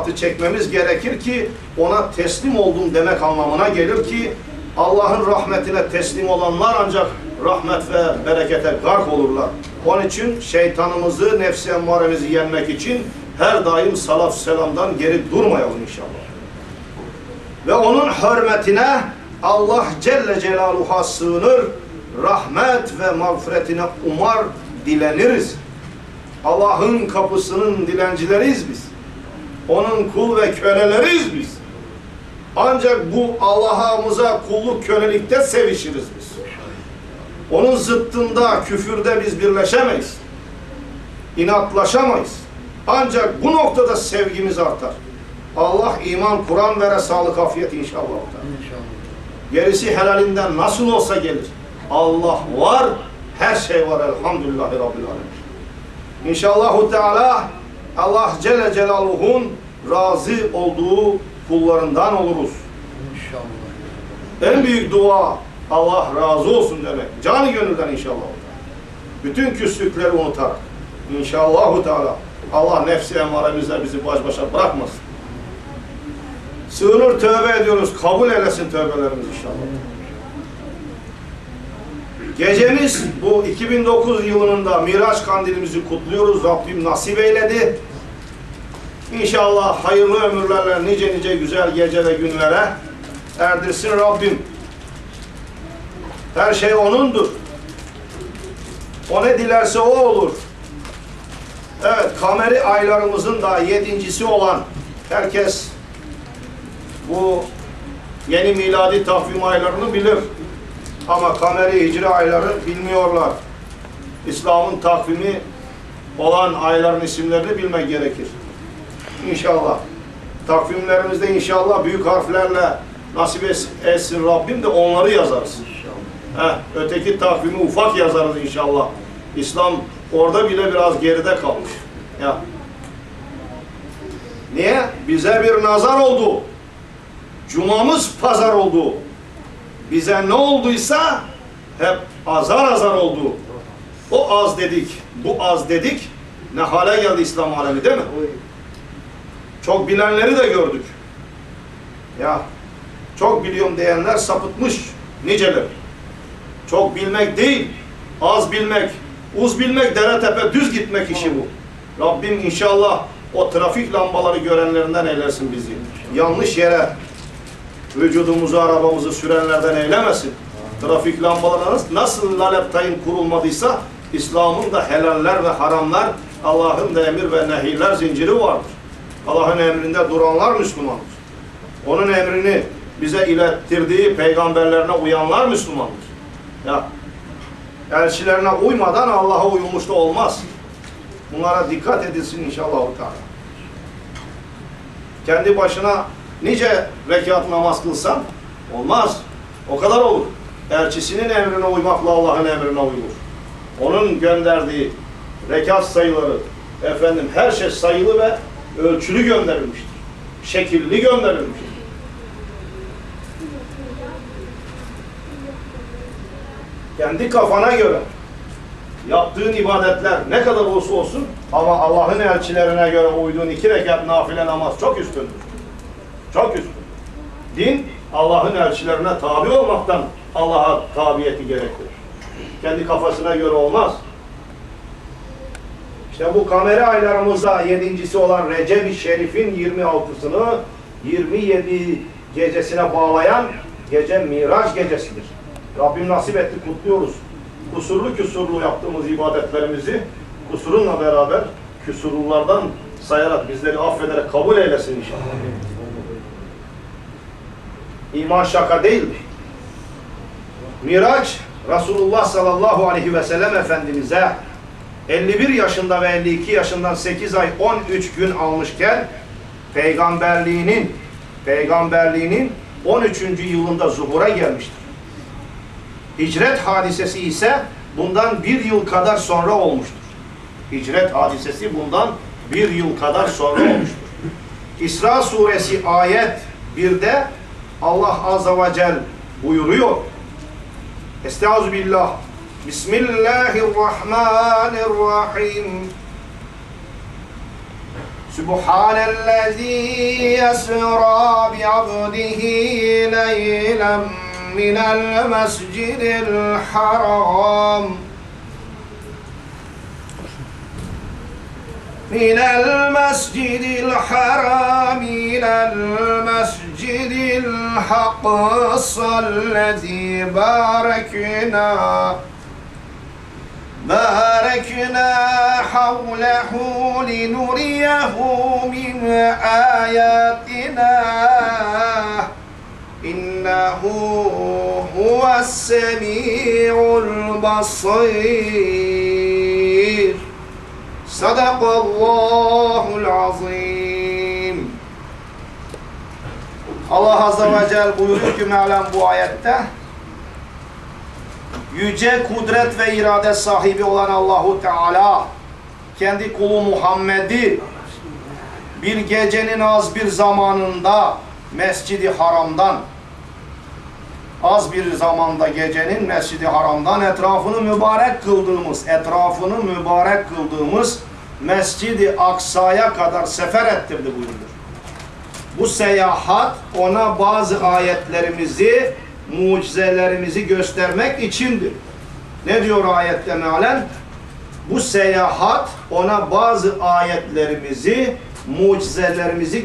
sıfatı çekmemiz gerekir ki ona teslim oldum demek anlamına gelir ki Allah'ın rahmetine teslim olanlar ancak rahmet ve berekete gark olurlar. Onun için şeytanımızı, nefsi emmaremizi yenmek için her daim salat selamdan geri durmayalım inşallah. Ve onun hürmetine Allah Celle Celaluhu'ya sığınır, rahmet ve mağfiretine umar, dileniriz. Allah'ın kapısının dilencileriyiz biz. Onun kul ve köleleriyiz biz. Ancak bu Allah'ımıza kulluk kölelikte sevişiriz biz. Onun zıttında, küfürde biz birleşemeyiz. İnatlaşamayız. Ancak bu noktada sevgimiz artar. Allah iman, Kur'an vere sağlık, afiyet inşallah. İnşallah. Gerisi helalinden nasıl olsa gelir. Allah var, her şey var elhamdülillahi rabbil alemin. İnşallahu Teala Allah Celle Celaluhu'nun razı olduğu kullarından oluruz. İnşallah. En büyük dua Allah razı olsun demek. Canı gönülden inşallah. Bütün küslükleri unutarak. İnşallahu Teala Allah nefsi emaremizle bizi baş başa bırakmasın. Sığınır tövbe ediyoruz. Kabul eylesin tövbelerimizi inşallah. Gecemiz bu 2009 yılının da Miraç kandilimizi kutluyoruz. Rabbim nasip eyledi. İnşallah hayırlı ömürlerle nice nice güzel gece ve günlere erdirsin Rabbim. Her şey O'nundur. O ne dilerse O olur. Evet, kameri aylarımızın da yedincisi olan herkes bu yeni miladi takvim aylarını bilir. Ama kameri hicri ayları bilmiyorlar. İslam'ın takvimi olan ayların isimlerini bilmek gerekir. İnşallah. Takvimlerimizde inşallah büyük harflerle nasip etsin Rabbim de onları yazarız. İnşallah. Heh, öteki takvimi ufak yazarız inşallah. İslam orada bile biraz geride kalmış. Ya. Niye? Bize bir nazar oldu. Cumamız pazar oldu. Bize ne olduysa hep azar azar oldu. O az dedik, bu az dedik. Ne hale geldi İslam alemi değil mi? Çok bilenleri de gördük. Ya çok biliyorum diyenler sapıtmış niceler. Çok bilmek değil, az bilmek, uz bilmek, dere tepe düz gitmek işi bu. Rabbim inşallah o trafik lambaları görenlerinden eylesin bizi. Yanlış yere vücudumuzu, arabamızı sürenlerden eylemesin. Trafik lambaları nasıl- nasıl lalep tayin kurulmadıysa İslam'ın da helaller ve haramlar, Allah'ın da emir ve nehirler zinciri vardır. Allah'ın emrinde duranlar Müslümandır. Onun emrini bize ilettirdiği peygamberlerine uyanlar Müslümandır. Ya elçilerine uymadan Allah'a uyulmuş da olmaz. Bunlara dikkat edilsin inşallah. Kendi başına nice rekat namaz kılsan olmaz. O kadar olur. Elçisinin emrine uymakla Allah'ın emrine uyulur. Onun gönderdiği rekat sayıları, efendim her şey sayılı ve ölçülü gönderilmiştir. Şekilli gönderilmiştir. Kendi kafana göre yaptığın ibadetler ne kadar olsa olsun ama Allah'ın elçilerine göre uyduğun iki rekat nafile namaz çok üstündür. Çok üstün. Din Allah'ın elçilerine tabi olmaktan Allah'a tabiyeti gerektirir. Kendi kafasına göre olmaz. İşte bu kamera aylarımızda yedincisi olan Recep-i Şerif'in 26'sını 27 gecesine bağlayan gece Miraç gecesidir. Rabbim nasip etti kutluyoruz. Kusurlu küsurlu yaptığımız ibadetlerimizi kusurunla beraber küsurlulardan sayarak bizleri affederek kabul eylesin inşallah. İman şaka değildir. Miraç Resulullah sallallahu aleyhi ve sellem Efendimiz'e 51 yaşında ve 52 yaşından 8 ay 13 gün almışken peygamberliğinin peygamberliğinin 13. yılında zuhura gelmiştir. Hicret hadisesi ise bundan bir yıl kadar sonra olmuştur. Hicret hadisesi bundan bir yıl kadar sonra olmuştur. İsra suresi ayet 1'de Allah azze ve cel buyuruyor. Estaizu billah. Bismillahirrahmanirrahim. سبحان الذي يسرى بعبده ليلا من المسجد الحرام من المسجد الحرام إلى المسجد الأقصى الذي باركنا باركنا حوله لنريه من آياتنا إنه هو السميع البصير صدق الله العظيم Allah Azze ve Celle buyuruyor ki mealen bu ayette yüce kudret ve irade sahibi olan Allahu Teala kendi kulu Muhammed'i bir gecenin az bir zamanında Mescidi Haram'dan az bir zamanda gecenin Mescidi Haram'dan etrafını mübarek kıldığımız, etrafını mübarek kıldığımız Mescidi Aksa'ya kadar sefer ettirdi buyuruyor. Bu seyahat ona bazı ayetlerimizi, mucizelerimizi göstermek içindir. Ne diyor ayette mealen? Bu seyahat ona bazı ayetlerimizi, mucizelerimizi göstermek